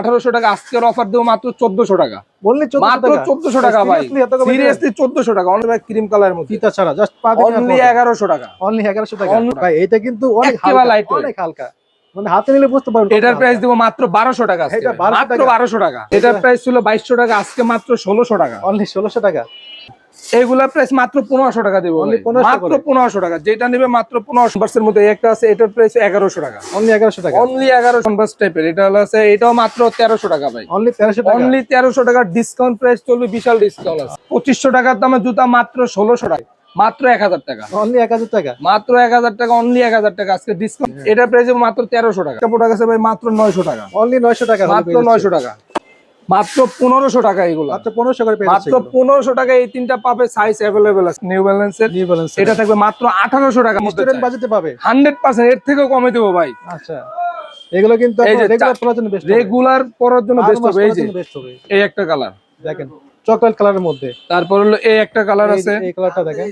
আঠারোশো টাকা আজকের অফার দেবো মাত্র চোদ্দশো টাকা। বললি মাত্র চোদ্দশো টাকা ভাই। সিরিয়াসলি চোদ্দশো টাকা। অনেক ভাই ক্রিম কালার মধ্যে। ফিতা ছাড়া জাস্ট অনলি এগারোশো টাকা। অনলি এগারোশো টাকা। ভাই এটা কিন্তু অনেক হালকা অনেক হালকা। মানে হাতে নিলে বুঝতে পারবেন এটার প্রাইস দেবো মাত্র বারোশো টাকা আজকে। এটা ভাই। 1200 মাত্র বারোশো টাকা। এটার প্রাইস ছিল বাইশশো টাকা আজকে মাত্র ষোলোশো টাকা। অনলি ষোলোশো টাকা। এইগুলা প্রাইস মাত্র পনেরোশো টাকা দেবো Only ভাই। 1500 মাত্র পনেরোশো টাকা। যেটা নেবে মাত্র পনেরোশো। বার্সের মধ্যে একটা আছে এটার প্রাইস এগারোশো টাকা। অনলি 1100 টাকা। অনলি টাইপের এটা হলো আছে এটাও মাত্র তেরোশো টাকা ভাই। অনলি 1300 টাকা। অনলি তেরোশো টাকার ডিসকাউন্ট প্রাইস চলবে বিশাল ডিসকাউন্ট আছে। পঁচিশশো টাকার দামে জুতা মাত্র ষোলোশো টাকা। মাত্র এক হাজার টাকা। অনলি 1000 টাকা। মাত্র এক হাজার টাকা অনলি এক হাজার টাকা। আজকে ডিসকাউন্ট এটার প্রাইস মাত্র তেরোশো টাকা। প্রোডাক্ট আছে ভাই মাত্র নয়শো টাকা। অনলি 900 টাকা মাত্র নয়শো টাকা। মাত্র পনেরোশো টাকা এগুলো। মাত্র 1500 করে মাত্র পনেরোশো টাকা এই তিনটা পাবে সাইজ অ্যাভেলেবেল আছে। নিউ ব্যালেন্সের নিউ ব্যালেন্স এটা থাকবে মাত্র আঠারোশো টাকা স্টুডেন্ট বাজেটে পাবে। হান্ড্রেড পার্সেন্ট এর থেকেও কমে দেবো ভাই। আচ্ছা। এগুলো কিন্তু রেগুলার চা- জন্য বেস্ট রেগুলার পরার জন্য বেস্ট হবে এই যে এই একটা কালার দেখেন চকলেট কালারের মধ্যে। তারপর হলো এই একটা কালার আছে। এই কালারটা দেখেন।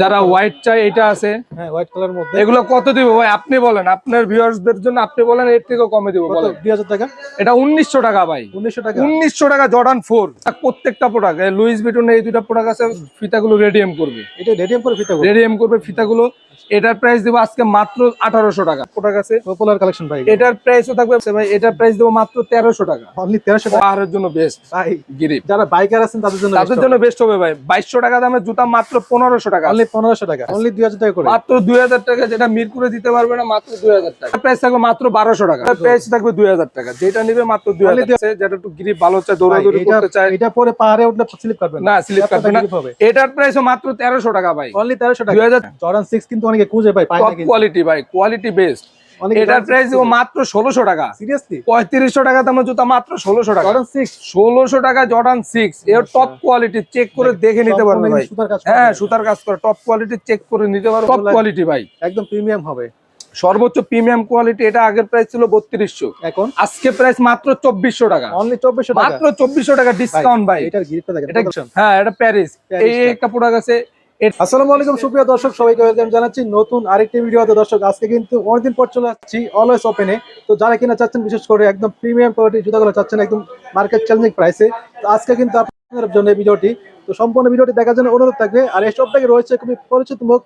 যারা হোয়াইট চাই এটা আছে। হ্যাঁ হোয়াইট কালারের মধ্যে। এগুলো কত দিব ভাই? আপনি বলেন আপনার ভিউয়ার্সদের জন্য আপনি বলেন এর থেকে কমে দিব বলেন। 2000 টাকা? এটা উনিশশো টাকা ভাই। 1900 টাকা। উনিশশো টাকা জর্ডান ফোর প্রত্যেকটা প্রোডাক্ট লুইস বিটন এই দুটা প্রোডাক্ট আছে ফিতাগুলো রেডিয়াম করবে। এটা রেডিয়াম করে ফিতা রেডিয়াম করবে ফিতাগুলো। এটার প্রাইস দেবো আজকে মাত্র আঠারোশো টাকা। প্রোডাক্ট আছে পপুলার কালেকশন ভাই। এটার প্রাইসও থাকবে ভাই এটার প্রাইস দেবো মাত্র তেরোশো টাকা। অনলি 1300 টাকা? পাহাড়ের জন্য বেস্ট ভাই গিরিপ। যারা বাইকার আছেন তাদের জন্য তাদের জন্য বেস্ট হবে ভাই। বাইশশো টাকা দামের জুতা মাত্র পনেরোশো টাকা। অনলি 1500 টাকা অনলি 2000 টাকা করে। মাত্র দুই হাজার টাকা যেটা মিরপুরে দিতে পারবে না মাত্র দুই হাজার টাকা। প্রাইস থাকবে মাত্র বারোশো টাকা। প্রাইস থাকবে দুই হাজার টাকা। যেটা নিবে মাত্র দুই হাজার যেটা একটু গিরিপ ভালো চায় দৌড়াদৌড়ি করতে চায়। এটা পরে পাহাড়ে উঠলে স্লিপ কাটবে না। স্লিপ কাটবে না। এটার প্রাইসও মাত্র তেরোশো টাকা ভাই। অনলি 1300 টাকা। দুই হাজার জর্ডান 6 কিন্তু অনেকে খুঁজে পায় পায় না কোয়ালিটি ভাই কোয়ালিটি বেস্ট এটার প্রাইস দেবো মাত্র ষোলোশো টাকা। সিরিয়াসলি পঁয়ত্রিশশো টাকা দামের জুতা মাত্র ষোলোশো টাকা। জর্ডান 6 ষোলোশো টাকা জর্ডান সিক্স এর টপ কোয়ালিটি চেক করে দেখে নিতে পারবে ভাই। হ্যাঁ সুতার কাজ করে টপ কোয়ালিটি চেক করে নিতে পারো টপ কোয়ালিটি ভাই। একদম প্রিমিয়াম হবে। সর্বোচ্চ প্রিমিয়াম কোয়ালিটি এটা আগের প্রাইস ছিল বত্রিশশো। এখন? আজকে প্রাইস মাত্র চব্বিশশো টাকা। অনলি 2400 টাকা। মাত্র চব্বিশশো টাকা ডিসকাউন্ট ভাই এটা হ্যাঁ এটা প্যারিস এই একটা প্রোডাক্ট আছে আসসালামু আলাইকুম, সুপ্রিয় দর্শক, সবাইকে ওয়েলকাম জানাচ্ছি নতুন আরেকটি ভিডিওতে। দর্শক, আজকে কিন্তু অনেকদিন পর চলে আসছি অলওয়েজ ওপেনে তো যারা কিনা চাচ্ছেন, বিশেষ করে একদম প্রিমিয়াম কোয়ালিটির জুতাগুলো চাচ্ছেন, একদম মার্কেট চ্যালেঞ্জিং প্রাইসে তো আজকে কিন্তু আপনাদের জন্য ভিডিওটি। তো সম্পূর্ণ ভিডিওটি দেখার জন্য অনুরোধ থাকবে। আর এই সব থেকে রয়েছে খুবই পরিচিত মুখ।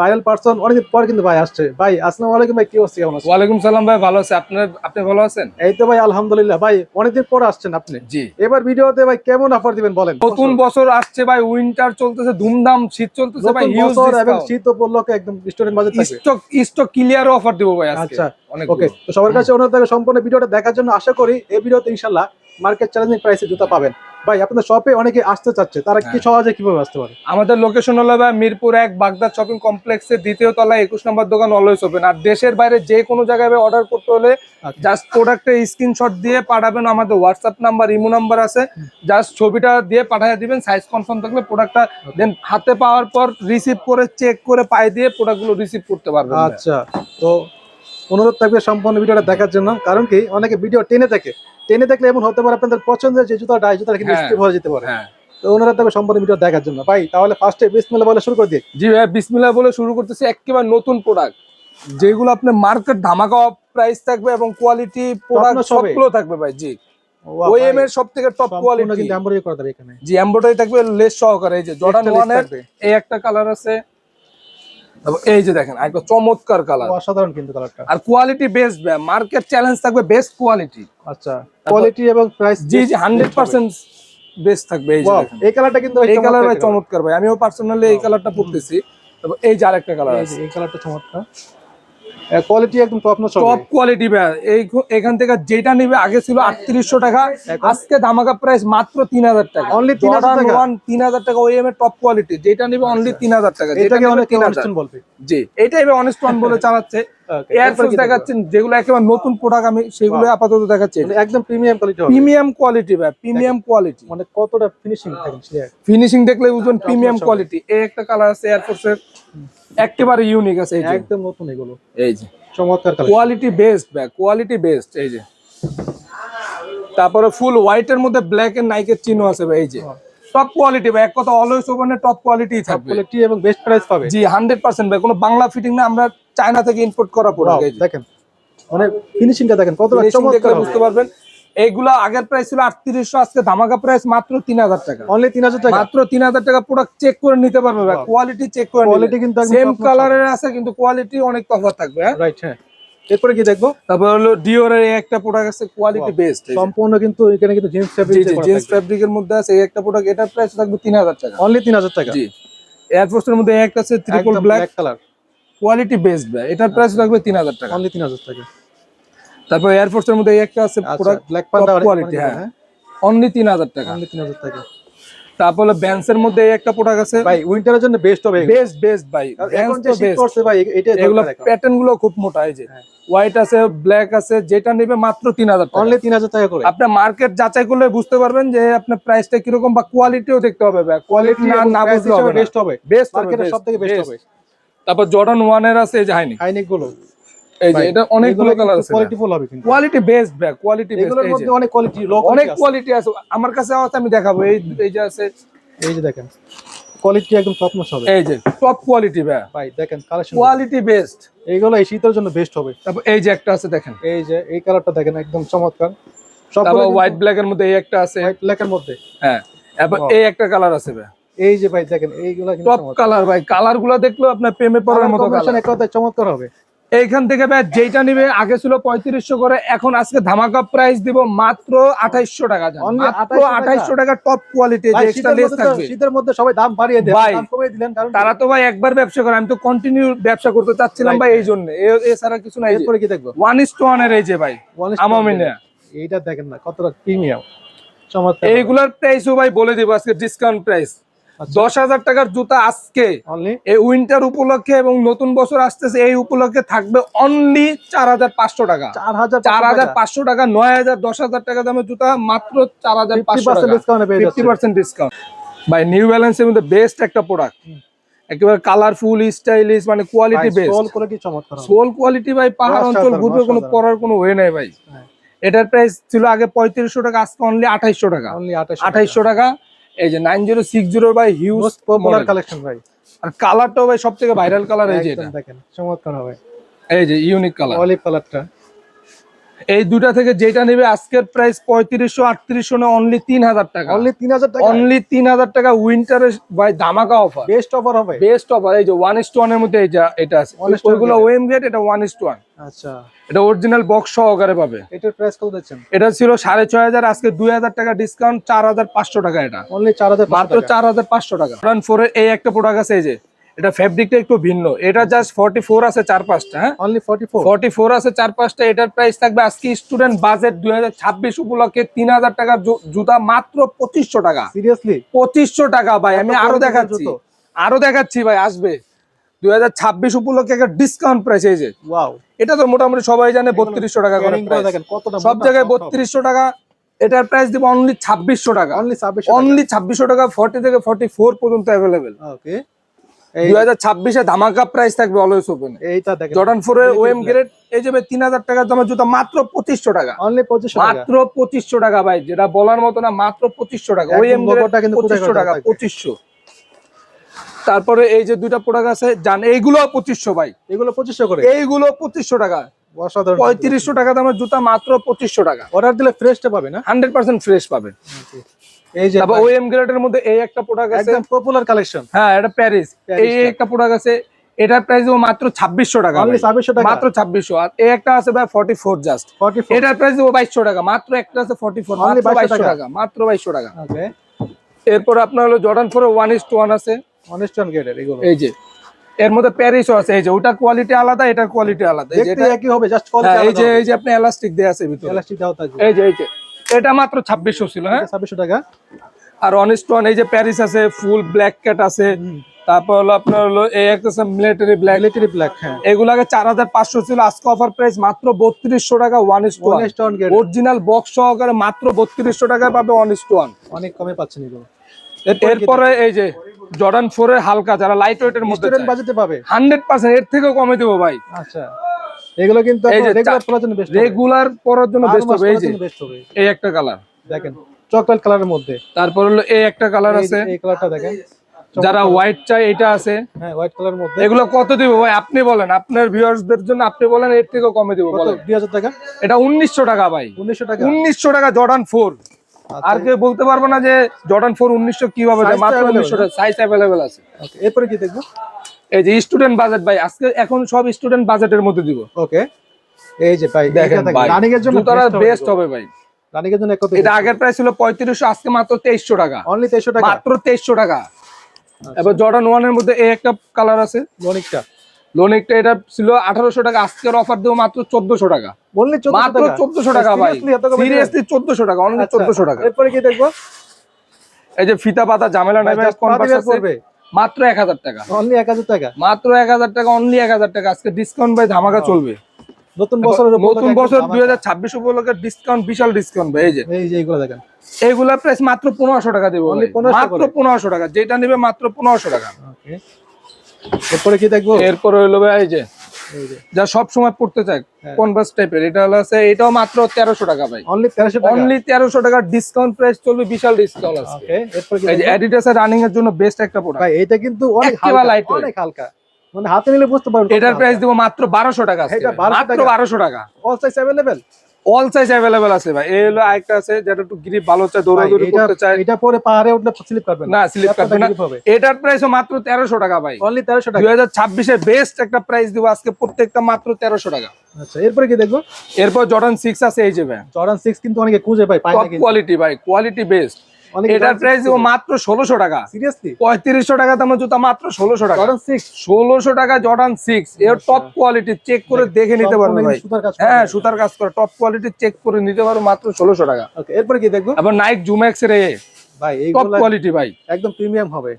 ভাইরাল পার্সন অনেকদিন পর কিন্তু ভাই আসছে। ভাই আসসালামু আলাইকুম ভাই কি অবস্থা? কেমন আছেন? ওয়ালাইকুম সালাম ভাই ভালো আছে। আপনার আপনি ভালো আছেন? এই তো ভাই আলহামদুলিল্লাহ। ভাই অনেকদিন পর আসছেন আপনি। জি। এবার ভিডিওতে ভাই কেমন অফার দিবেন বলেন? নতুন বছর আসছে ভাই উইন্টার চলতেছে ধুমধাম শীত চলতেছে ভাই হিউজ এবং শীত উপলক্ষে একদম student budget stock stock clear offer দেবো ভাই আজকে। আচ্ছা ওকে তো সবার কাছে অনুরোধ থাকবে সম্পূর্ণ ভিডিওটা দেখার জন্য আশা করি এই ভিডিওতে ইনশাল্লাহ মার্কেট চ্যালেঞ্জিং প্রাইসে জুতা পাবেন। ভাই আপনাদের শপে অনেকে আসতে চাচ্ছে তারা কি হ্যাঁ। সহজে কীভাবে আসতে পারে? আমাদের লোকেশন হলো ভাই মিরপুর এক বাগদা শপিং কমপ্লেক্সের দ্বিতীয় তলায় একুশ নম্বর দোকান অলওয়েজ ওপেন আর দেশের বাইরে যে কোনো জায়গায় অর্ডার করতে হলে আচ্ছা। জাস্ট প্রোডাক্টের স্ক্রিনশট দিয়ে পাঠাবেন আমাদের হোয়াটসঅ্যাপ নাম্বার ইমো নাম্বার আছে। জাস্ট ছবিটা দিয়ে পাঠিয়ে দিবেন সাইজ কনফার্ম থাকলে প্রোডাক্টটা দেন হাতে পাওয়ার পর রিসিভ করে চেক করে পাই দিয়ে প্রোডাক্টগুলো রিসিভ করতে পারবেন আচ্ছা। তো অনুরোধ থাকবে সম্পূর্ণ ভিডিওটা দেখার জন্য। কারণ কি অনেকে ভিডিও টেনে থাকে টেনে দেখলে এমন হতে পারে আপনাদের পছন্দের যে জুতাটা এই জুতাটা কিন্তু হ্যাঁ। স্কিপ হয়ে যেতে পারে। হ্যাঁ। তো অনুরোধ থাকবে সম্পূর্ণ ভিডিও দেখার জন্য। ভাই তাহলে ফার্স্টে বিসমিল্লাহ বলে শুরু করে দিই। জি ভাই বিসমিল্লাহ বলে শুরু করতেছি। একেবারে নতুন প্রোডাক্ট যেগুলো আপনার মার্কেট ধামাকা প্রাইস থাকবে এবং কোয়ালিটি প্রোডাক্ট সবগুলো থাকবে ভাই জি। ওএম এর সব থেকে টপ কোয়ালিটি কিন্তু এমব্রয়ডারি করা যাবে এখানে। জি এমব্রয়ডারি থাকবে লেস সহকারে। এই যে জর্ডান একটা ওয়ানের এই একটা কালার আছে। এই যে দেখেন একটা চমৎকার কালার অসাধারণ কিন্তু কালারটা আর কোয়ালিটি বেস্ট মার্কেট চ্যালেঞ্জ থাকবে বেস্ট কোয়ালিটি আচ্ছা কোয়ালিটি এবং প্রাইস জি জি হান্ড্রেড পার্সেন্ট বেস্ট থাকবে এই যে এই কালারটা কিন্তু এই কালার চমৎকার ভাই চমৎকার। ভাই। আমিও পার্সোনালি এই কালারটা পরতেছি। তারপর এই যে আরেকটা কালার আছে। এই কালারটা চমৎকার। কোয়ালিটি একদম টপ নচ টপ কোয়ালিটি ভাই। এই এখান থেকে যেটা নিবে আগে ছিল আটত্রিশশো টাকা আজকে ধামাকা প্রাইস মাত্র তিন হাজার টাকা। Only 3000 টাকা? তিন হাজার টাকা ওএম এর টপ কোয়ালিটি যেটা নিবে অনলি তিন হাজার টাকা যেটা এটাকে অনেক তিন বলবে জি এটাই অনেস্ট ওয়ান বলে চালাচ্ছে। এয়ারফোর্স দেখাচ্ছেন যেগুলো একেবারে নতুন প্রোডাক্ট আমি সেগুলো আপাতত দেখাচ্ছি। মানে একদম প্রিমিয়াম কোয়ালিটি প্রিমিয়াম কোয়ালিটি ভাই প্রিমিয়াম কোয়ালিটি মানে কতটা ফিনিশিং থাকে ফিনিশিং দেখলে বুঝবেন প্রিমিয়াম কোয়ালিটি এই একটা কালার আছে এয়ারফোর্স এর একেবারে ইউনিক আছে এই যে। একদম নতুন এগুলো। এই যে। চমৎকার কোয়ালিটি বেস্ট ভাই কোয়ালিটি বেস্ট এই যে। তারপরে ফুল হোয়াইট এর মধ্যে ব্ল্যাক এর নাইকের চিহ্ন আছে ভাই এই যে। টপ কোয়ালিটি ভাই এক কথা অলওয়েজ ওপেনে টপ কোয়ালিটি থাকবে। কোয়ালিটি এবং বেস্ট প্রাইস পাবে। জি হান্ড্রেড পার্সেন্ট ভাই কোনো বাংলা ফিটিং না আমরা চায়না থেকে ইম্পোর্ট করা যে। দেখেন। মানে ফিনিশিংটা দেখেন Finishing চমৎকার বুঝতে পারবেন এইগুলা আগের প্রাইস ছিল আটত্রিশশো আজকে ধামাকা প্রাইস মাত্র তিন হাজার টাকা। অনলি তিন হাজার টাকা? মাত্র তিন হাজার টাকা প্রোডাক্ট চেক করে নিতে পারবে ভাই কোয়ালিটি চেক করে Quality কিন্তু সেম কালারের আছে কিন্তু কোয়ালিটি অনেক তফাৎ থাকবে হ্যাঁ? রাইট হ্যাঁ। এরপরে কি দেখব? তারপর হলো ডিওরের এই একটা প্রোডাক্ট আছে কোয়ালিটি. বেস্ট সম্পূর্ণ কিন্তু এখানে কিন্তু জিন্স জিন্স ফ্যাব্রিকের মধ্যে আছে এই একটা প্রোডাক্ট এটার প্রাইস থাকবে তিন হাজার টাকা। অনলি তিন হাজার টাকা? জি। এয়ারফোর্সের মধ্যে একটা আছে triple black black colour quality best ভাই। এটার প্রাইস থাকবে তিন হাজার টাকা। অনলি তিন হাজার টাকা। তারপর এয়ারফোর্সের মধ্যে একটা আছে প্রোডাক্ট ব্ল্যাক পান্ডা quality, হ্যাঁ। অনলি তিন হাজার টাকা। অনলি তিন হাজার টাকা। তারপর ব্যান্সের মধ্যে এই একটা প্রোডাক্ট আছে। ভাই উইন্টারের জন্য বেস্ট হবে। বেস্ট বেস্ট ভাই। এখন যে তো শীত। পড়ছে ভাই এটাই এগুলো প্যাটার্নগুলো খুব মোটা এই যে। হ্যাঁ। হোয়াইট আছে ব্ল্যাক আছে যেটা নেবে মাত্র তিন হাজার টাকা। অনলি তিন হাজার টাকা করে। আপনার মার্কেট যাচাই করলে বুঝতে পারবেন যে আপনার প্রাইসটা কীরকম বা কোয়ালিটিও দেখতে হবে ভাই। কোয়ালিটি না না বুঝলে হবে বেস্ট হবে। বেস্ট মার্কেটের সব থেকে বেস্ট হবে। তারপর জর্ডান ওয়ানের আছে এই যে হাইনি হাইনেকগুলো। এই যে এটা অনেকগুলো কালার আছে কোয়ালিটি ফুল হবে কিন্তু। কোয়ালিটি বেস্ট ব্যাক কোয়ালিটি এগুলোর মধ্যে অনেক কোয়ালিটি লো অনেক কোয়ালিটি আছে। আমার কাছে আছে আমি দেখাবো। এই এই যে আছে। এই যে দেখেন কোয়ালিটি একদম টপ হবে। এই যে টপ কোয়ালিটি ভাই ভাই দেখেন কালেকশন কোয়ালিটি বেস্ট এইগুলো এই শীতের জন্য বেস্ট হবে। তারপর এই যে একটা আছে দেখেন। এই যে এই কালারটা দেখেন একদম চমৎকার। সব তারপর হোয়াইট ব্ল্যাক এর মধ্যে এই একটা আছে। হোয়াইট ব্ল্যাক এর মধ্যে। হ্যাঁ। এবার এই একটা কালার আছে ভাই এই যে ভাই দেখেন এইগুলা কিন্তু টপ কালার ভাই। কালারগুলো দেখলেও আপনার প্রেমে পড়ার মতো কালার এক কথায় চমৎকার হবে। এইখান থেকে ভাই যেটা নিবে আগে ছিল পঁয়ত্রিশশো করে এখন আজকে ধামাকা প্রাইস দিব মাত্র আঠাইশশো টাকা মাত্র 2800 টাকা? আঠাইশশো টাকা টপ কোয়ালিটি শীতের মধ্যে সবাই দাম বাড়িয়ে দেন ভাই, দিলেন কারণ তারা তো ভাই একবার ব্যবসা করে আমি তো কন্টিনিউ ব্যবসা করতে চাচ্ছিলাম ভাই এই জন্য। এছাড়া কিছু নাই। এরপরে কি দেখব? ওয়ান ইস টু ওয়ানের এই যে ভাই আমামিনা এইটা দেখেন না কতটা প্রিমিয়াম এইগুলার প্রাইসও ভাই বলে দিব আজকে ডিসকাউন্ট প্রাইস। দশ হাজার টাকার জুতা আজকে এই উইন্টার উপলক্ষে এবং নতুন বছর আসতেছে এই উপলক্ষে থাকবে অনলি চার হাজার পাঁচশো টাকা। চার হাজার পাঁচশো টাকা। নয় হাজার দশ হাজার টাকা দামের জুতা মাত্র চার হাজার ফিফটি পাঁচশো পার্সেন্ট ডিসকাউন্টে পেয়ে fifty percent discount by new ব্যালেন্সের মধ্যে বেস্ট একটা প্রোডাক্ট একেবারে কালারফুল স্টাইলিশ মানে কোয়ালিটি বেস্ট সোল কোয়ালিটি চমৎকার সোল কোয়ালিটি ভাই পাহাড় অঞ্চল ঘুরবে কোনো। পরার কোনো ওয়ে নাই ভাই। হ্যাঁ। এটার প্রাইস ছিল আগে পঁয়ত্রিশশো টাকা আজকে অনলি আঠাইশশো টাকা। অনলি আঠাইশশো টাকা। এই যে nine zero six zero by huge popular collection ভাই। আর কালারটাও ভাই সব থেকে ভাইরাল কালার এই যে এটা। দেখেন চমৎকার হবে। এই যে ইউনিক কালার অলিভ কালারটা এই দুটা থেকে যেটা নেবে আজকের প্রাইস পঁয়ত্রিশশো আটত্রিশশো না অনলি তিন হাজার টাকা। অনলি তিন হাজার টাকা? অনলি তিন হাজার টাকা উইন্টারের ভাই ধামাকা অফার বেস্ট অফার হবে? বেস্ট অফার এই যে ওয়ান ইস টু এর মধ্যে এটা এটা আছে। ওইগুলো। ওএম গেট এটা ওয়ান ইস টু ওয়ান আচ্ছা। এটা অরিজিনাল বক্স সহকারে পাবে। এটার প্রাইস কত দিচ্ছেন? এটা ছিল সাড়ে ছয় হাজার আজকে দুই হাজার টাকা ডিসকাউন্ট চার হাজার পাঁচশো টাকা এটা। অনলি চার হাজার মাত্র চার হাজার পাঁচশো টাকা। রান ফোর এই একটা প্রোডাক্ট আছে এই যে। এটা ফেব্রিকটা একটু ভিন্ন। এটা জাস্ট ফর্টি ফোর আছে চার পাঁচটা হ্যাঁ? Only forty four forty four আছে চার পাঁচটা এটার প্রাইস থাকবে আজকে স্টুডেন্ট বাজেট দুই হাজার ছাব্বিশ উপলক্ষে তিন হাজার টাকার জু- জুতা মাত্র পঁচিশশো টাকা। সিরিয়াসলি পঁচিশশো টাকা ভাই আমি আরও দেখাচ্ছি। আরও দেখাচ্ছি ভাই আসবে। দুই হাজার ছাব্বিশ উপলক্ষে একটা ডিসকাউন্ট প্রাইস এই যে। ওয়াও এটা তো মোটামুটি সবাই জানে বত্রিশশো টাকা করে সব জায়গায় বত্রিশশো টাকা এটার প্রাইস দিব অনলি ছাব্বিশশো টাকা। অনলি ছাব্বিশ অনলি ছাব্বিশশো টাকা ফর্টি থেকে ফর্টি ফোর পর্যন্ত অ্যাভেলেবেল ওকে দুই হাজার ছাব্বিশে ধামাকা প্রাইস থাকবে অলওয়েজ ওপেন এইটা দেখেন। জর্ডান ফোর এর ওএম গ্রেড এই যে তিন হাজার টাকার দামের জুতা মাত্র পঁচিশশো টাকা। অনলি পঁচিশশো টাকা। মাত্র পঁচিশশো টাকা ভাই যেটা বলার মতো না মাত্র পঁচিশশো টাকা। ওএম গ্রেড লোগোটা কিন্তু পঁচিশশো টাকা। পঁচিশশো। তারপরে এই যে দুইটা প্রোডাক্ট আছে জান এইগুলো পঁচিশশো ভাই। এগুলো পঁচিশশো করে? এইগুলো পঁচিশশো টাকা। পঁয়ত্রিশশো টাকা দামের জুতা মাত্র পঁচিশশো টাকা। অর্ডার দিলে ফ্রেশটা পাবে না? হান্ড্রেড পার্সেন্ট ফ্রেশ পাবেন এই যে তারপর ওএম গ্রেডের মধ্যে এই একটা প্রোডাক্ট আছে। একদম পপুলার কালেকশন হ্যাঁ এটা প্যারিস এই একটা প্রোডাক্ট আছে এটার প্রাইস মাত্র ছাব্বিশশো টাকা অনলি ভাই। ছাব্বিশশো টাকা। মাত্র ছাব্বিশশো। আর এই একটা আছে ভাই জাস্ট এটার প্রাইস টাকা। মাত্র একটা আছে ফর্টি ফোর Only মাত্র 2200 বাইশশো টাকা। মাত্র বাইশশো টাকা। ওকে এরপর আপনার হলো Jordan four one is to one আছে। গেটের এগুলো। এই যে এর মধ্যে প্যারিসও আছে। এই যে ওটার কোয়ালিটি আলাদা এটার কোয়ালিটি আলাদা। এই যে একই হবে জাস্ট হ্যাঁ, এই যে এই যে আপনি এলাস্টিক দেয়া আছে ভিতরে। এলাস্টিক দাও থাকবে। এই যে এই যে। এটা মাত্র ছাব্বিশশো ছিল হ্যাঁ? ছাব্বিশশো টাকা। আর অনেস্টন এই যে প্যারিস আছে ফুল ব্ল্যাক ক্যাট আছে তারপর হলো আপনার হলো এই একটা মিলিটারি ব্ল্যাক মিলিটারি ব্ল্যাক হ্যাঁ। এগুলাকে চার হাজার পাঁচশো ছিল আজকে অফার প্রাইস মাত্র বত্রিশশো টাকা one is to original box সহকারে মাত্র বত্রিশশো টাকায় পাবে ওয়ান ইস টু ওয়ান অনেক কমে পাচ্ছেন এগুলো এরপরে এই যে জর্ডান ফোর এর হালকা যারা লাইট ওয়েট এর মধ্যে বাজেটে পাবে? হান্ড্রেড পার্সেন্ট এর থেকেও কমে দেবো ভাই। আচ্ছা। এগুলো কিন্তু রেগুলার চা- জন্য বেস্ট রেগুলার পরার জন্য বেস্ট হবে এই যে এই একটা কালার দেখেন চকলেট কালারের মধ্যে। তারপর হলো এই একটা কালার আছে। এই কালারটা দেখেন যারা হোয়াইট চাই এটা আছে। হ্যাঁ হোয়াইট কালার মধ্যে। এগুলো কত দিব ভাই? আপনি বলেন আপনার ভিউয়ার্সদের জন্য আপনি বলেন এর থেকেও কমে দিব বলেন। দুই হাজার টাকা? এটা উনিশশো টাকা ভাই। উনিশশো টাকা। উনিশশো টাকা জর্ডান ফোর আচ্ছা, আর কেউ বলতে পারব না যে জর্ডান ফোর উনিশশো কীভাবে দেয়? মাত্র available, উনিশশো টাকা সাইজ অ্যাভেলেবেল আছে। Okay, এরপরে কি দেখব? এই যে স্টুডেন্ট বাজেট ভাই আজকে এখন সব স্টুডেন্ট বাজেটের মধ্যে দিব। ওকে এই যে ভাই দেখেন রানিং এর জন্য জুতাটা বেস্ট হবে ভাই। রানিং এর জন্য কত এটা আগের প্রাইস ছিল পঁয়ত্রিশশো আজকে মাত্র তেইশশো টাকা। অনলি 300 টাকা? মাত্র তেইশশো টাকা। এবার জর্ডান ওয়ানের মধ্যে এই একটা কালার আছে। অনেকটা লোনিকটা এটা ছিল আঠারোশো টাকা আজকের অফার দেবো মাত্র চোদ্দশো টাকা। অনলি 1400 মাত্র টাকা? চোদ্দশো টাকা ভাই। সিরিয়াসলি চোদ্দশো টাকা অনলি আচ্ছা, চোদ্দশো টাকা। এরপরে কি দেখব? এই যে ফিতা পাতা ঝামেলা নেবে just কনভার্স পড়বে। মাত্র এক হাজার টাকা। অনলি 1000 টাকা? মাত্র এক হাজার টাকা অনলি এক হাজার টাকা। আজকে ডিসকাউন্ট ভাই ধামাকা চলবে। নতুন বছর নতুন বছর দুই হাজার ছাব্বিশ উপলক্ষে ডিসকাউন্ট বিশাল ডিসকাউন্ট ভাই এই যে। এই যে এইগুলো দেখেন। এইগুলা প্রাইস মাত্র পনেরোশো টাকা দেবো Only ভাই। 1500 মাত্র পনেরোশো টাকা। যেটা নেবে মাত্র পনেরোশো টাকা। এরপরে কি দেখব? এরপরে হইল ভাই এই যে যে যা সব সময় পড়তে চায় হ্যাঁ। কনভার্স টাইপের এটা হলো আছে এটাও মাত্র তেরোশো টাকা ভাই অনলি 1300 টাকা অনলি তেরোশো টাকা ডিসকাউন্ট প্রাইস চলবে বিশাল ডিসকাউন্ট আছে ওকে এরপরে কি এই যে দেখবো? অ্যাডিডাস রানিং এর জন্য বেস্ট একটা প্রোডাক্ট ভাই এটা কিন্তু অনেক একেবারে হালকা lightweight। অনেক হালকা মানে হাতে নিলে বুঝতে পারবেন এটার প্রাইস দিব মাত্র বারোশো টাকা আজকে এটা ভাই। 1200 মাত্র টাকা। বারোশো টাকা all size available all size available আছে ভাই। এই হলো আরেকটা আছে যেটা একটু গ্রিপ ভালো চাই দৌড়াদৌড়ি করতে চাই। এটা পরে পাহাড়ে উঠলে স্লিপ করবে না। স্লিপ কাটবে না। এটার প্রাইস মাত্র তেরোশো টাকা ভাই। অনলি 1300 টাকা। দুই হাজার ছাব্বিশে বেস্ট একটা প্রাইস দিব আজকে প্রত্যেকটা মাত্র তেরোশো টাকা। আচ্ছা এরপরে কি দেখব? এরপর জর্ডান সিক্স আছে এই যে ভাই। জর্ডান 6 কিন্তু অনেকে খুঁজে ভাই পায় না কিন্তু। কোয়ালিটি ভাই কোয়ালিটি বেস্ট এটার প্রাইস দিব মাত্র ষোলোশো টাকা। সিরিয়াসলি পঁয়ত্রিশশো টাকা তোমার জুতা মাত্র ষোলোশো টাকা। জর্ডান সিক্স ষোলোশো টাকা জর্ডান সিক্স এর টপ কোয়ালিটি চেক করে দেখে নিতে পারবে ভাই। হ্যাঁ সুতার কাজ করে। টপ কোয়ালিটি চেক করে নিতে পারো মাত্র ষোলোশো টাকা। এরপরে কি দেখব? আবার নাইক জুম্যাক্স রে ভাই টপ কোয়ালিটি ভাই। একদম প্রিমিয়াম হবে।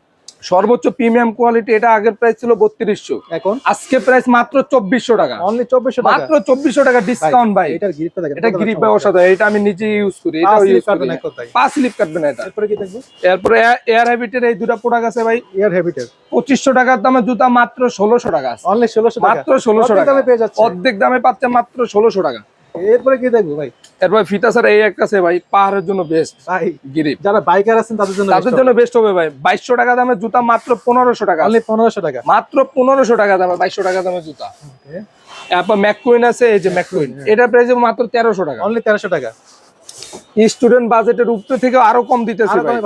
সর্বোচ্চ প্রিমিয়াম কোয়ালিটি এটা আগের প্রাইস ছিল বত্রিশশো। এখন? আজকে প্রাইস মাত্র চব্বিশশো টাকা। অনলি 2400 টাকা? মাত্র চব্বিশশো টাকা ডিসকাউন্ট ভাই। গ্রিপটা এটা গ্রিপ ব্যবস্থা এটা আমি নিজে ইউজ করি এটা ইউজ করবে না পাঁচ স্লিপ কাটবে না এটা। এরপরে কি দেখব? এরপরে এয়ার হ্যাবিটের এই দুটা প্রোডাক্ট আছে ভাই। এয়ার হ্যাবিটের পঁচিশশো টাকার দামে জুতা মাত্র ষোলোশো টাকা আছে। অনলি 1600 টাকা? মাত্র ষোলোশো টাকা। পেয়ে যাচ্ছে অর্ধেক দামে পাচ্ছে মাত্র ষোলোশো টাকা। এরপরে কি দেখব ভাই? এরপর স্যার এই একটা আছে ভাই পাহাড়ের জন্য বেস্ট ভাই গিরিপ। যারা বাইকার আছেন তাদের জন্য তাদের জন্য বেস্ট হবে ভাই। বাইশশো টাকা জুতা মাত্র পনেরোশো টাকা। অনলি 1500 টাকা। মাত্র পনেরোশো টাকা দামে বাইশশো টাকা দামের জুতা। ওকে এরপর ম্যাককুইন আছে এই যে ম্যাককুইন এটা প্রাইস মাত্র তেরোশো টাকা। অনলি 1300 টাকা। স্টুডেন্ট বাজেটের উপরে থেকে আরও কম দিতেছে ভাই।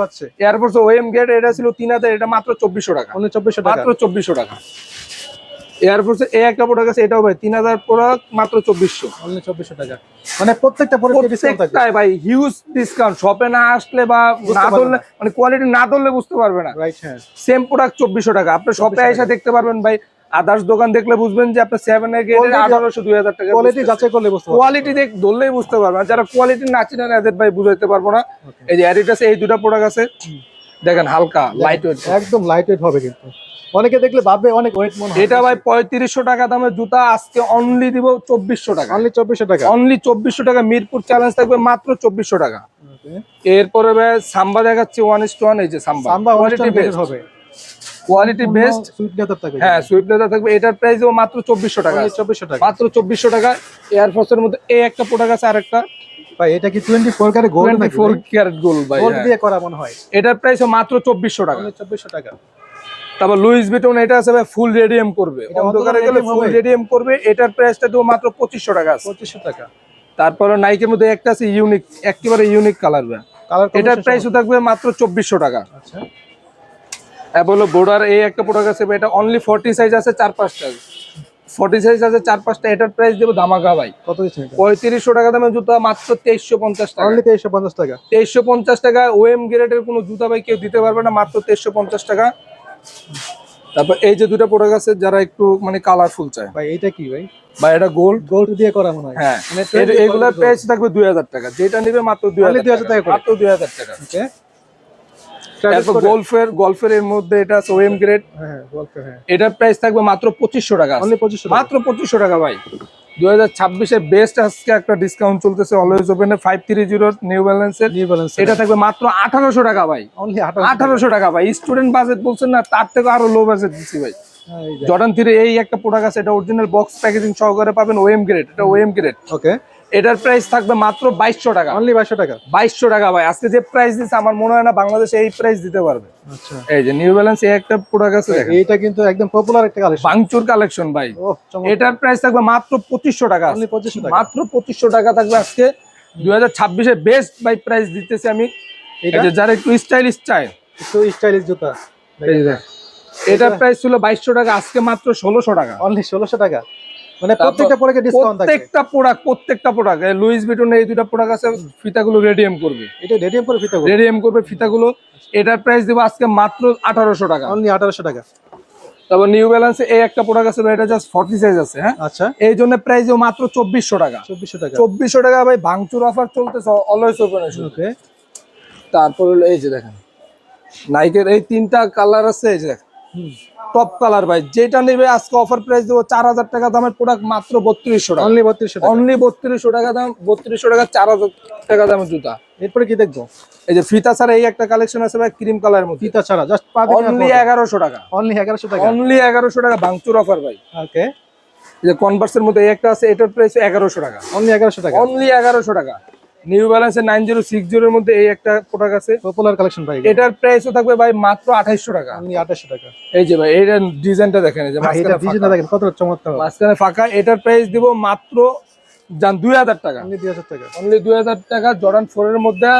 এয়ারফোর্স ওএম গেট এটা ছিল তিন হাজার এটা মাত্র চব্বিশশো টাকা। 2400 মাত্র চব্বিশশো টাকা। এয়ারফোর্স এই একটা প্রোডাক্ট আছে এটাও ভাই তিন হাজার প্রোডাক্ট মাত্র চব্বিশশো। 2400 টাকা। মানে প্রত্যেকটা প্রত্যেকটাই ভাই হিউজ ডিসকাউন্ট শপে না আসলে বা না ধরলে মানে কোয়ালিটি না ধরলে বুঝতে পারবে না। হ্যাঁ। সেম প্রোডাক্ট চব্বিশশো টাকা। আপনি শপে এসে দেখতে পারবেন ভাই আদার্স দোকান দেখলে বুঝবেন যে আপনার সেভেন গেটে Quality- আঠারোশো দুই হাজার টাকা কোয়ালিটি যাচাই করলে বুঝতে কোয়ালিটি দেখ ধরলেই বুঝতে পারবেন। আর যারা কোয়ালিটি না চিনেন এদের ভাই বুঝাইতে পারব না। এই যে অ্যাডিডাস এই দুটা প্রোডাক্ট আছে। দেখেন হালকা লাইট ওয়েট একদম লাইট ওয়েট হবে কিন্তু। অনেকে দেখলে ভাববে অনেক ওয়েট মনে হয়। এটা ভাই পঁয়ত্রিশশো টাকা দামের জুতা আজকে অনলি দিব চব্বিশশো টাকা। অনলি 2400 টাকা? অনলি চব্বিশশো টাকা মিরপুর চ্যালেঞ্জ থাকবে মাত্র চব্বিশশো টাকা। এরপরে ভাই সাম্বা দেখাচ্ছি ওয়ান ইস টু ওয়ান এই যে সাম্বা। সাম্বা কোয়ালিটি বেস্ট হবে। কোয়ালিটি বেস্ট সুইট লেদার থাকবে হ্যাঁ সুইফট লেদার থাকবে। এটার প্রাইস দেবো মাত্র চব্বিশশো টাকা। 2400 টাকা। মাত্র চব্বিশশো টাকা। এয়ারফোর্সের মধ্যে এই একটা প্রোডাক্ট আছে আরেকটা। ভাই এটা কি 24 কারে গোল্ড টোয়েন্টি নাকি? ফোর ক্যারেট গোল্ড ভাই গোল্ড হ্যাঁ। দিয়ে করা মনে হয়। এটার প্রাইস মাত্র চব্বিশশো টাকা। অনলি 2400 টাকা। তারপর লুইস ভিটন এটা আছে ভাই ফুল রেডিয়াম করবে। অন্ধকারে গেলে ফুল রেডিয়াম করবে এটার প্রাইসটা দেবো মাত্র পঁচিশশো টাকা আছে। 2500 টাকা। তারপরে নাইকের মধ্যে একটা আছে ইউনিক একেবারে ইউনিক কালার ভাই। কালার এটার প্রাইসও থাকবে মাত্র চব্বিশশো টাকা। আচ্ছা। অ্যাপোলো বোর্ডার এই একটা প্রোডাক্ট আছে এটা অনলি ফর্টি সাইজ আছে চার পাঁচটা। ফর্টি সাইজ আছে চার পাঁচটা এটার প্রাইস দেবো ধামাকা ভাই। কত পঁয়ত্রিশশো টাকা দামের জুতা মাত্র তেইশশো পঞ্চাশ টাকা। অনলি 2350 টাকা। তেইশশো পঞ্চাশ টাকা ওএম গ্রেডের কোনো জুতা ভাই কেউ দিতে পারবে না মাত্র তেইশশো পঞ্চাশ টাকা। তারপর এই যে দুটো প্রোডাক্ট আছে যারা একটু মানে কালারফুল চায়। ভাই এটা কি ভাই? বা এটা গোল্ড গোল্ড দিয়ে করা মনে হয়। হ্যাঁ। মানে এগুলার প্রাইস থাকবে দুই হাজার টাকা। যেটা নেবে মাত্র দুই হাজার 2000 টাকা। মাত্র দুই হাজার টাকা। ওকে তারপর গল্ফের গল্ফের এর মধ্যে এটা আছে ওএম গ্রেড হ্যাঁ গল্প হ্যাঁ। এটার প্রাইস থাকবে মাত্র টাকা অনলি 2500 মাত্র টাকা ভাই। বেস্ট আজকে একটা ডিসকাউন্ট চলতেছে অলওয়েজ ওপেনে নিউ ব্যালেন্সের নিউ ব্যালেন্স এটা থাকবে মাত্র আঠারোশো টাকা ভাই। অনলি 18 আঠারোশো টাকা ভাই। স্টুডেন্ট বাজেট বলছেন না তার থেকে আরও লো বাজেট ভাই। হ্যাঁ, জর্ডান থ্রি এই একটা প্রোডাক্ট আছে এটা অরিজিনাল বক্স প্যাকেজিং সহকারে পাবেন ওএম গ্রেড এটা ওএম গ্রেড ওকে এটার প্রাইস থাকবে মাত্র বাইশশো টাকা। অনলি বাইশশো টাকা? বাইশশো টাকা ভাই। আজকে যে প্রাইস দিচ্ছে আমার মনে হয় না বাংলাদেশে এই প্রাইস দিতে পারবে। আচ্ছা। এই যে নিউ ব্যালেন্স এই একটা প্রোডাক্ট আছে এইটা কিন্তু একদম পপুলার একটা কালেকশন ভাই। এটার প্রাইস থাকবে মাত্র পঁচিশশো টাকা। অনলি পঁচিশশো টাকা। মাত্র পঁচিশশো টাকা থাকবে আজকে। দুই হাজার ছাব্বিশে বেস্ট বাই প্রাইস দিতেছি আমি। এটা? যারা একটু স্টাইলিশ চায়। একটু স্টাইলিশ জুতা। এই যে দেখেন। এটার প্রাইস ছিল বাইশশো টাকা আজকে মাত্র ষোলোশো টাকা। অনলি ষোলোশো টাকা। মানে প্রত্যেকটা পরে ডিসকাউন্ট থাকবে প্রত্যেকটা প্রোডাক্ট প্রত্যেকটা প্রোডাক্ট লুইস বিটন এই দুইটা প্রোডাক্ট আছে ফিতাগুলো রেডিয়াম করবে। এটা রেডিয়াম করে ফিতা রেডিয়াম করবে ফিতাগুলো। এটার প্রাইস দেবো আজকে মাত্র আঠারোশো টাকা। অনলি আঠারোশো টাকা। তারপর নিউ ব্যালেন্সে এই একটা প্রোডাক্ট আছে এটা জাস্ট ফর্টি সাইজ আছে হ্যাঁ? আচ্ছা। এই জন্য প্রাইস দেবো মাত্র চব্বিশশো টাকা। চব্বিশশো টাকা। চব্বিশশো টাকা ভাই ভাঙচুর অফার চলতেছে অলওয়েজ ওপেন ওকে তারপর হলো এই যে দেখেন নাইকের এই তিনটা কালার আছে এই যে দেখেন। টপ কালার ভাই। যেটা নেবে আজকে অফার প্রাইস দেবো চার হাজার টাকা দামের প্রোডাক্ট মাত্র বত্রিশশো টাকা। অনলি বত্রিশশো টাকা। অনলি বত্রিশশো টাকা দাম বত্রিশশো টাকা চার হাজার টাকা দামের জুতা। এরপরে কি দেখব? এই যে ফিতা ছাড়া এই একটা কালেকশন আছে ভাই ক্রিম কালার মধ্যে। ফিতা ছাড়া জাস্ট অনলি এগারোশো টাকা। অনলি এগারোশো টাকা। অনলি এগারোশো টাকা ভাঙচুর অফার ভাই। ওকে এই যে কনভার্সের মধ্যে এই একটা আছে এটার প্রাইস এগারোশো টাকা। অনলি এগারোশো টাকা। অনলি এগারোশো টাকা। নিউ ব্যালেন্সের নাইন জিরো সিক্স জিরোর মধ্যে এই একটা প্রোডাক্ট আছে। পপুলার কালেকশন ভাই এটার প্রাইসও থাকবে ভাই মাত্র আঠাইশশো টাকা। আঠাশশো টাকা। এই যে ভাই এইটার ডিজাইনটা দেখেন এই যে ভাই, এটা মাঝখানে ডিজাইন ফাঁকা। দেখেন কত চমৎকার মাঝখানে ফাঁকা এটার প্রাইস দিব মাত্র যান দুই হাজার টাকা। দুই হাজার টাকা। অনলি দুই হাজার টাকা জর্ডান ফোর এর মধ্যে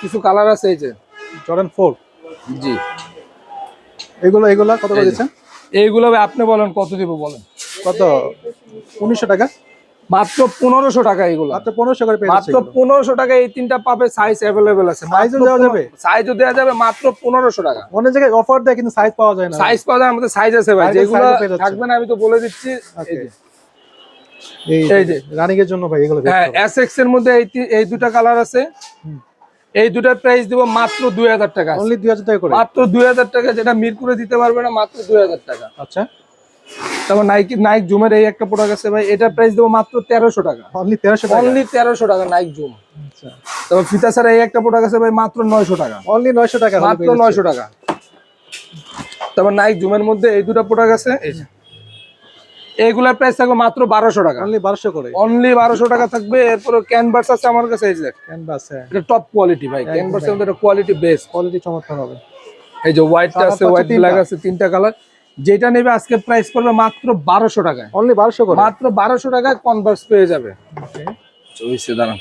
কিছু কালার আছে এই যে। জর্ডান ফোর জি। এগুলো এগুলো কত করে দিচ্ছেন? এইগুলো আপনি বলেন কত দিব বলেন? কত? উনিশশো টাকা? মাত্র পনেরোশো টাকা এগুলো। মাত্র পনেরোশো করে মাত্র পনেরোশো টাকা এই তিনটা পাবে সাইজ অ্যাভেলেবেল আছে। Size ও দেওয়া যাবে? সাইজও দেওয়া যাবে মাত্র পনেরোশো টাকা। অনেক জায়গায় অফার দেয় কিন্তু সাইজ পাওয়া যায় না। সাইজ পাওয়া যায় আমাদের সাইজ আছে ভাই। যেগুলো। থাকবে না আমি তো বলে দিচ্ছি. এই যে। রানিং এর জন্য ভাই এগুলো হ্যাঁ এস এক্সের মধ্যে এই দুটা কালার আছে। এই দুটার প্রাইস দিব মাত্র দুই হাজার টাকা। অনলি দুই হাজার টাকা করে? মাত্র দুই হাজার টাকা যেটা মিরপুরে দিতে পারবে না মাত্র দুই হাজার টাকা। আচ্ছা। তারপর নাইকি নাইক জুমের এই একটা প্রোডাক্ট আছে ভাই এটার প্রাইস দেবো মাত্র তেরোশো টাকা। অনলি তেরোশো টাকা? অনলি তেরোশো টাকা নাইক জুম আচ্ছা। তারপর ফিতা ছাড়া এই একটা প্রোডাক্ট আছে ভাই মাত্র নয়শো টাকা। অনলি নয়শো টাকা মাত্র নয়শো টাকা। তারপর নাইক জুমের মধ্যে এই দুটো প্রোডাক্ট আছে এই যে। এইগুলার প্রাইস থাকবে মাত্র বারোশো টাকা। অনলি বারোশো করে। অনলি বারোশো টাকা থাকবে এরপর ক্যানভাস আছে আমার কাছে এই যে ক্যানভাস এটা টপ কোয়ালিটি ভাই ক্যানভাসের মধ্যে কোয়ালিটি বেস্ট কোয়ালিটি চমৎকার হবে। এই যে হোয়াইটটা আছে হোয়াইট ব্ল্যাক আছে তিনটা কালার যেটা নেবে আজকে প্রাইস পড়বে মাত্র বারোশো টাকায়। অনলি বারোশো করে? মাত্র বারোশো টাকায় কনভার্স পেয়ে যাবে। চব্বিশে দাঁড়ান।